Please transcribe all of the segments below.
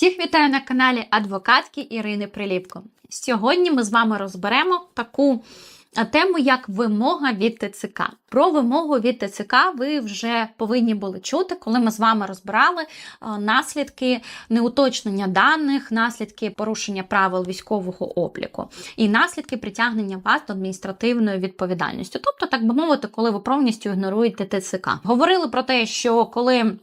Всіх вітаю на каналі адвокатки Ірини Приліпко. Сьогодні ми з вами розберемо таку е, тему, як вимога від ТЦК. Про вимогу від ТЦК ви вже повинні були чути, коли ми з вами розбирали е, наслідки неуточнення даних, наслідки порушення правил військового обліку і наслідки притягнення вас до адміністративної відповідальності. Тобто, так би мовити, коли ви повністю ігноруєте ТЦК. Говорили про те, що коли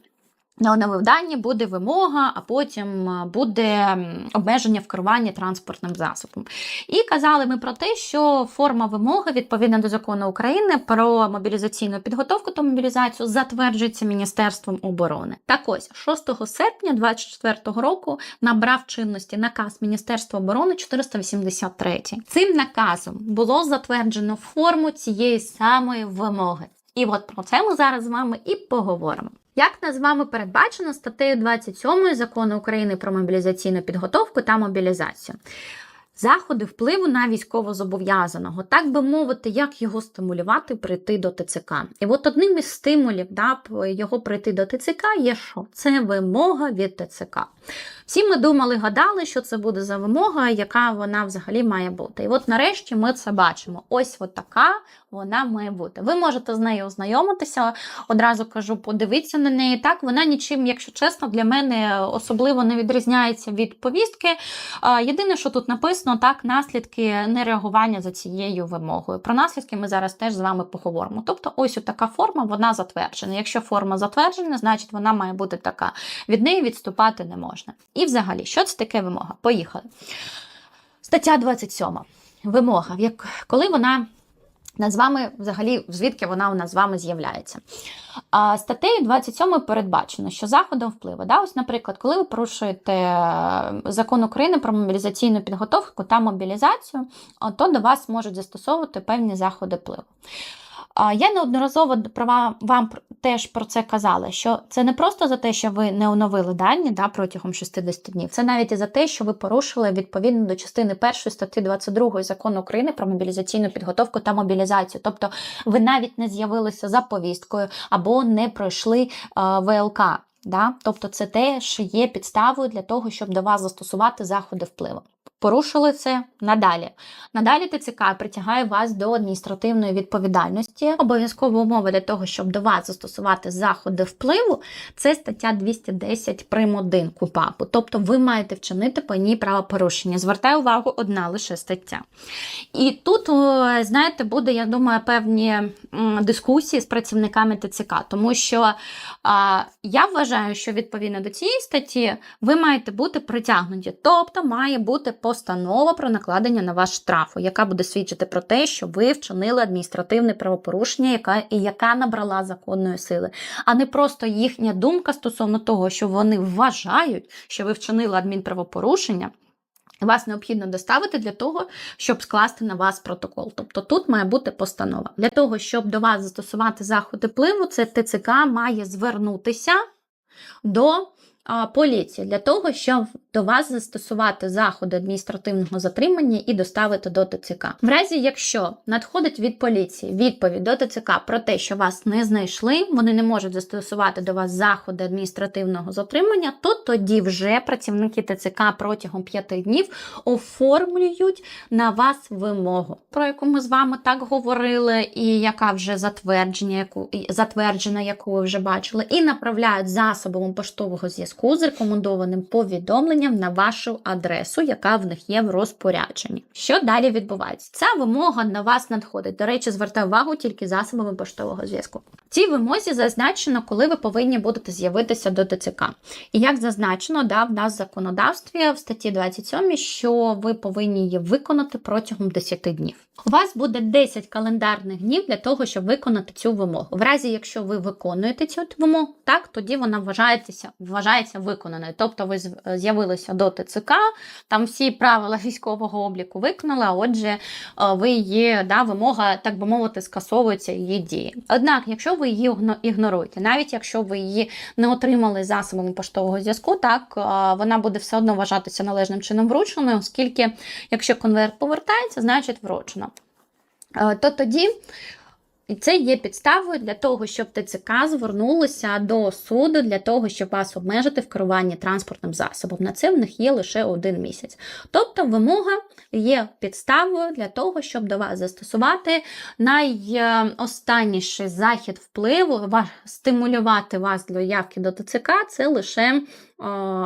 на оновив дані буде вимога, а потім е, буде обмеження в керуванні транспортним засобом. І казали ми про те, що форма вимоги відповідно до закону України про мобілізаційну підготовку та мобілізацію затверджується Міністерством оборони. Так ось 6 серпня 2024 року набрав чинності наказ Міністерства оборони 483. Цим наказом було затверджено форму цієї самої вимоги. І от про це ми зараз з вами і поговоримо. Як нас з вами передбачено статтею 27 закону України про мобілізаційну підготовку та мобілізацію. Заходи впливу на військовозобов'язаного, так би мовити, як його стимулювати прийти до ТЦК. І от одним із стимулів да, його прийти до ТЦК є що? Це вимога від ТЦК. Всі ми думали, гадали, що це буде за вимога, яка вона взагалі має бути. І от нарешті ми це бачимо. Ось от така вона має бути. Ви можете з нею ознайомитися. Одразу кажу, подивіться на неї. Так, вона нічим, якщо чесно, для мене особливо не відрізняється від повістки. Єдине, що тут написано, так, наслідки нереагування за цією вимогою. Про наслідки ми зараз теж з вами поговоримо. Тобто, ось така форма, вона затверджена. Якщо форма затверджена, значить вона має бути така. Від неї відступати не можна. І взагалі, що це таке вимога? Поїхали. Стаття 27. Вимога, коли вона над вами, взагалі, звідки вона у нас з вами з'являється. А, статтею 27 передбачено, що заходом впливу, да, ось, наприклад, коли ви порушуєте е, закон України про мобілізаційну підготовку та мобілізацію, то до вас можуть застосовувати певні заходи впливу. Я неодноразово вам теж про це казала, що це не просто за те, що ви не оновили дані да, протягом 60 днів, це навіть і за те, що ви порушили відповідно до частини 1 статті 22 закону України про мобілізаційну підготовку та мобілізацію. Тобто ви навіть не з'явилися за повісткою або не пройшли е, ВЛК. Да? Тобто це теж є підставою для того, щоб до вас застосувати заходи впливу. Порушили це надалі. Надалі ТЦК притягає вас до адміністративної відповідальності. Обов'язкова умова для того, щоб до вас застосувати заходи впливу, це стаття 210 прим. 1 КУПАПу. Тобто ви маєте вчинити по ній правопорушення. Звертаю увагу, одна лише стаття. І тут, знаєте, буде, я думаю, певні дискусії з працівниками ТЦК, тому що а, я вважаю, що відповідно до цієї статті ви маєте бути притягнуті, тобто має бути постанова про накладення на вас штрафу, яка буде свідчити про те, що ви вчинили адміністративне правопорушення, яка, яка набрала законної сили, а не просто їхня думка стосовно того, що вони вважають, що ви вчинили адмінправопорушення. Вас необхідно доставити для того, щоб скласти на вас протокол. Тобто тут має бути постанова. Для того, щоб до вас застосувати заходи впливу, це ТЦК має звернутися до поліції для того, щоб до вас застосувати заходи адміністративного затримання і доставити до ТЦК. В разі, якщо надходить від поліції відповідь до ТЦК про те, що вас не знайшли, вони не можуть застосувати до вас заходи адміністративного затримання, то тоді вже працівники ТЦК протягом п'яти днів оформлюють на вас вимогу, про яку ми з вами так говорили, і яка вже затвердження, яку затверджена, яку ви вже бачили, і направляють засобом поштового зв'язку з рекомендованим повідомленням на вашу адресу, яка в них є в розпорядженні. Що далі відбувається? Ця вимога на вас надходить. До речі, звертаю увагу тільки засобами поштового зв'язку. В цій вимозі зазначено, коли ви повинні будете з'явитися до ТЦК. І як зазначено, да, в нас в законодавстві в статті 27, що ви повинні її виконати протягом 10 днів. У вас буде 10 календарних днів для того, щоб виконати цю вимогу. В разі, якщо ви виконуєте цю вимогу, так тоді вона вважається, вважається виконаною. Тобто ви з'явилися до ТЦК, там всі правила військового обліку виконали, а отже, е, ви її да, вимога, так би мовити, скасовується її дії. Однак, якщо ви її ігно- ігноруєте, навіть якщо ви її не отримали засобами поштового зв'язку, так е, вона буде все одно вважатися належним чином врученою, оскільки якщо конверт повертається, значить вручено. Е, То тоді І це є підставою для того, щоб ТЦК звернулося до суду для того, щоб вас обмежити в керуванні транспортним засобом. На це в них є лише один місяць. Тобто вимога є підставою для того, щоб до вас застосувати найостанніший захід впливу, ва- стимулювати вас для явки до ТЦК, це лише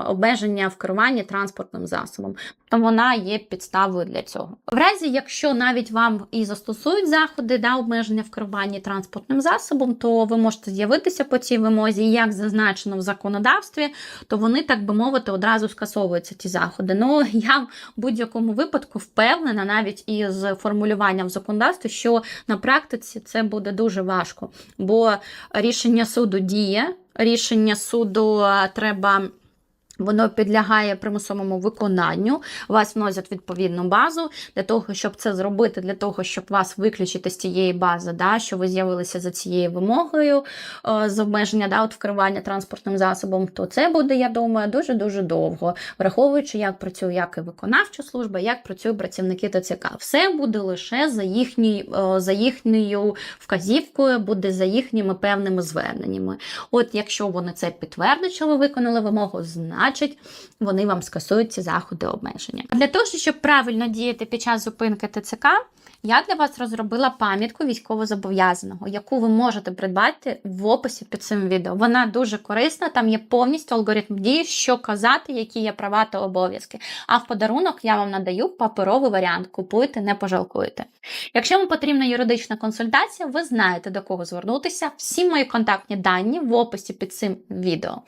обмеження в керуванні транспортним засобом. То вона є підставою для цього. В разі, якщо навіть вам і застосують заходи да, обмеження в керуванні транспортним засобом, то ви можете з'явитися по цій вимозі, як зазначено в законодавстві, то вони, так би мовити, одразу скасовуються ті заходи. Ну я в будь-якому випадку впевнена, навіть із формулюванням в законодавстві, що на практиці це буде дуже важко, бо рішення суду діє, рішення суду е, треба. Воно підлягає примусовому виконанню, вас вносять відповідну базу для того, щоб це зробити, для того, щоб вас виключити з цієї бази, да, що ви з'явилися за цією вимогою е, з обмеження да, от вкривання транспортним засобом, то це буде, я думаю, дуже-дуже довго, враховуючи, як працює як і виконавча служба, як працюють працівники ТЦК. Все буде лише за, їхній, е, за їхньою вказівкою, буде за їхніми певними зверненнями. От якщо вони це підтвердять, що ви виконали вимогу, значить вони вам скасують ці заходи обмеження. Для того, щоб правильно діяти під час зупинки ТЦК, я для вас розробила пам'ятку військовозобов'язаного, яку ви можете придбати в описі під цим відео. Вона дуже корисна, там є повністю алгоритм дії, що казати, які є права та обов'язки. А в подарунок я вам надаю паперовий варіант. Купуйте, не пожалкуйте. Якщо вам потрібна юридична консультація, ви знаєте до кого звернутися. Всі мої контактні дані в описі під цим відео.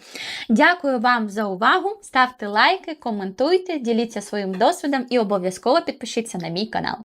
Дякую вам за увагу. Ставте лайки, коментуйте, діліться своїм досвідом і обов'язково підпишіться на мій канал.